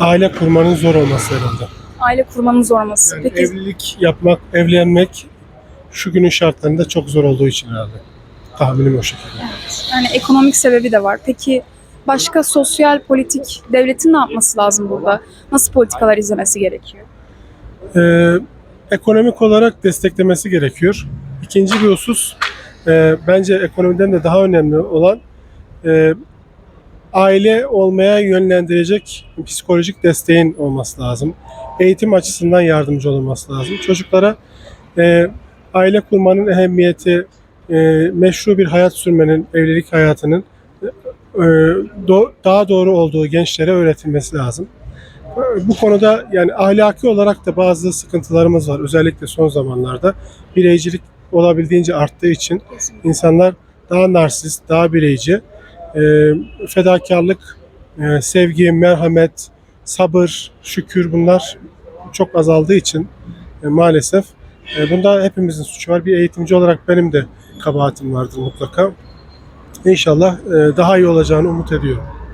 aile kurmanın zor olması herhalde. Aile kurmanın zor olması. Yani Peki evlilik yapmak, evlenmek şu günün şartlarında çok zor olduğu için herhalde. Tahminim o şekilde. yani ekonomik sebebi de var. Peki başka sosyal politik devletin ne yapması lazım burada? Nasıl politikalar izlemesi gerekiyor? Ee, ekonomik olarak desteklemesi gerekiyor. İkinci bir husus e, bence ekonomiden de daha önemli olan e, aile olmaya yönlendirecek psikolojik desteğin olması lazım. Eğitim açısından yardımcı olunması lazım. Çocuklara e, aile kurmanın ehemmiyeti, e, meşru bir hayat sürmenin, evlilik hayatının e, do- daha doğru olduğu gençlere öğretilmesi lazım. Bu konuda yani ahlaki olarak da bazı sıkıntılarımız var. Özellikle son zamanlarda bireycilik olabildiğince arttığı için insanlar daha narsist, daha bireyci, e, fedakarlık, e, sevgi, merhamet, sabır, şükür bunlar çok azaldığı için e, maalesef e, bunda hepimizin suçu var. Bir eğitimci olarak benim de kabahatim vardır mutlaka. İnşallah e, daha iyi olacağını umut ediyorum.